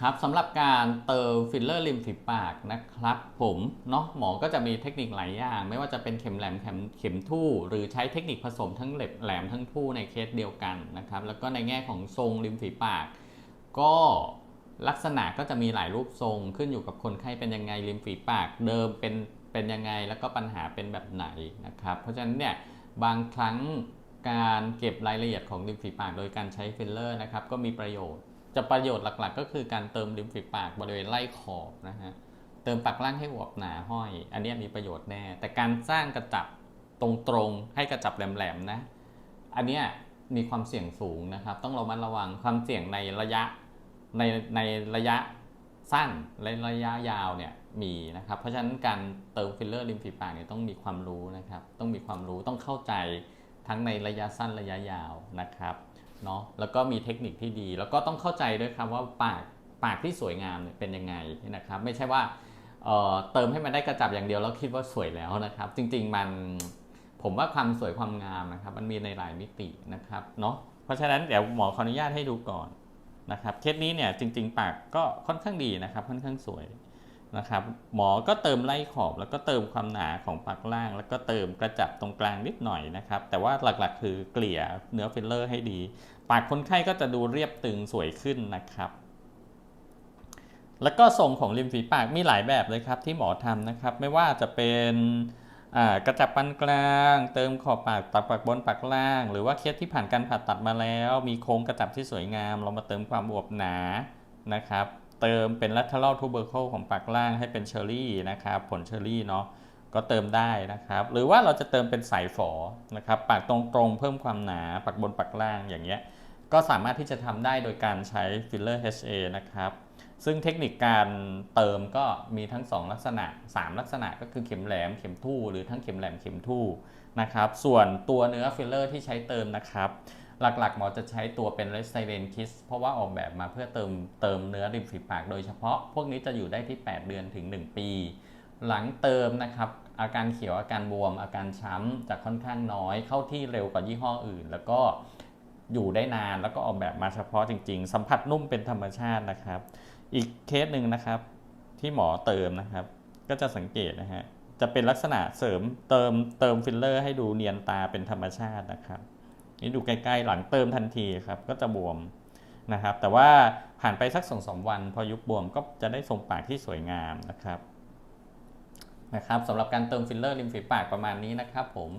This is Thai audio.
ครับสำหรับการเติมฟิลเลอร์ริมฝีปากนะครับ ผมเนาะหมอก็จะมีเทคนิคหลายอย่าง ไม่ว่าจะเป็นเข็มแหลมเข็มเข็มทู่ หรือใช้เทคนิคผสมทั้งเล็บแหลมทั้งทู่ในเคสเดียวกันนะครับ แล้วก็ในแง่ของทรงริมฝีปาก ก็ลักษณะก็จะมีหลายรูปทรงขึ้นอยู่กับคนไข้เป็นยังไงริมฝีปาก เดิมเป็นเป็นยังไงแล้วก็ปัญหาเป็นแบบไหนนะครับ เพราะฉะนั้นเนี่ยบางครั้งการเก็บรายละเอียดของริมฝีปากโดยการใช้ฟิลเลอร์นะครับก็มีประโยชน์ จะประโยชน์หลักๆ ก็คือการเติมริมฝีปากบริเวณไล่ขอบนะฮะเติมปากล่างให้อวบหนาห้อย อันนี้มีประโยชน์แน่ แต่การสร้างกระจับตรงๆให้กระจับแหลมๆนะ อันนี้มีความเสี่ยงสูงนะครับ ต้องระมัดระวังความเสี่ยงในระยะในในระยะสั้นและระยะยาวเนี่ยมีนะครับ เพราะฉะนั้นการเติมฟิลเลอร์ริมฝีปากเนี่ยต้องมีความรู้นะครับ ต้องมีความรู้ต้องเข้าใจทั้งในระยะสั้นระยะยาวนะครับ เนาะแล้วก็มีเทคนิคที่ดี แล้วก็ต้องเข้าใจด้วยครับว่าปากปากที่สวยงามเนี่ยเป็นยังไงนะครับ ไม่ใช่ว่าเเติมให้มันได้กระจับอย่างเดียวแล้วคิดว่าสวยแล้วนะครับ จริง ๆ มันผมว่าความสวยความงามนะครับ มันมีในหลายมิตินะครับเนาะเพราะฉะนั้นเดี๋ยวหมอขออนุญาตให้ดูก่อนนะครับเคสนี้เนี่ยจริง ๆ ปากก็ค่อนข้างดีนะครับ ค่อนข้างสวย นะครับหมอก็เติมไล่ขอบแล้วก็เติมความหนาของปากล่าง แล้วก็เติมกระจับตรงกลางนิดหน่อยนะครับ แต่ว่าหลักๆ คือเกลี่ยเนื้อฟิลเลอร์ให้ดี ปากคนไข้ก็จะดูเรียบตึงสวยขึ้นนะครับ แล้วก็ทรงของริมฝีปากมีหลายแบบเลยครับที่หมอทำนะครับ ไม่ว่าจะเป็นกระจับปานกลาง เติมขอบปากตัดปากบนปากล่าง หรือว่าเคสที่ผ่านการผ่าตัดมาแล้ว มีโครงกระจับที่สวยงาม เรามาเติมความอวบหนานะครับ เติมเป็น lateral tubercle ของปากล่างให้เป็นเชอร์รี่นะครับ ผลเชอร์รี่เนาะก็เติมได้นะครับ หรือว่าเราจะเติมเป็นสายฝอนะครับ ปากตรงๆเพิ่มความหนาปากบนปากล่างอย่างเงี้ย ก็สามารถที่จะทำได้โดยการใช้ฟิลเลอร์ HA นะครับ ซึ่งเทคนิคการเติมก็มีทั้ง 2 ลักษณะ 3 ลักษณะก็คือเข็มแหลม เข็มทู่หรือทั้งเข็มแหลมเข็มทู่นะครับ ส่วนตัวเนื้อฟิลเลอร์ที่ใช้เติมนะครับ หลักๆ หมอจะใช้ตัวเป็น r e s t y l e n Kiss เพราะว่าออกแบบมาเพื่อเติมเติมเนื้อริมฝีปากโดยเฉพาะ พวกนี้จะอยู่ได้ที่ 8 เดือนถึง 1 ปี หลังเติมนะครับอาการเขียวอาการบวมอาการช้ำจะค่อนข้างน้อยเข้าที่เร็วกว่ายี่ห้ออื่น แล้วก็ อยู่ได้นานแล้วก็ออกแบบมาเฉพาะจริง ๆ สัมผัสนุ่มเป็นธรรมชาตินะครับ อีกเคสหนึ่งนะครับ ที่หมอเติมนะครับ ก็จะสังเกตนะฮะจะเป็นลักษณะเสริมเติมเติมฟิลเลอร์ ให้ดูเนียนตาเป็นธรรมชาตินะครับ นี่ดูใกล้ๆหลังเติมทันทีครับ ก็จะบวมนะครับ แต่ว่าผ่านไปสักสองสามวัน พอยุบบวมก็จะได้ทรงปากที่สวยงามนะครับนะครับสำหรับการเติมฟิลเลอร์ริมฝีปากประมาณนี้นะครับผม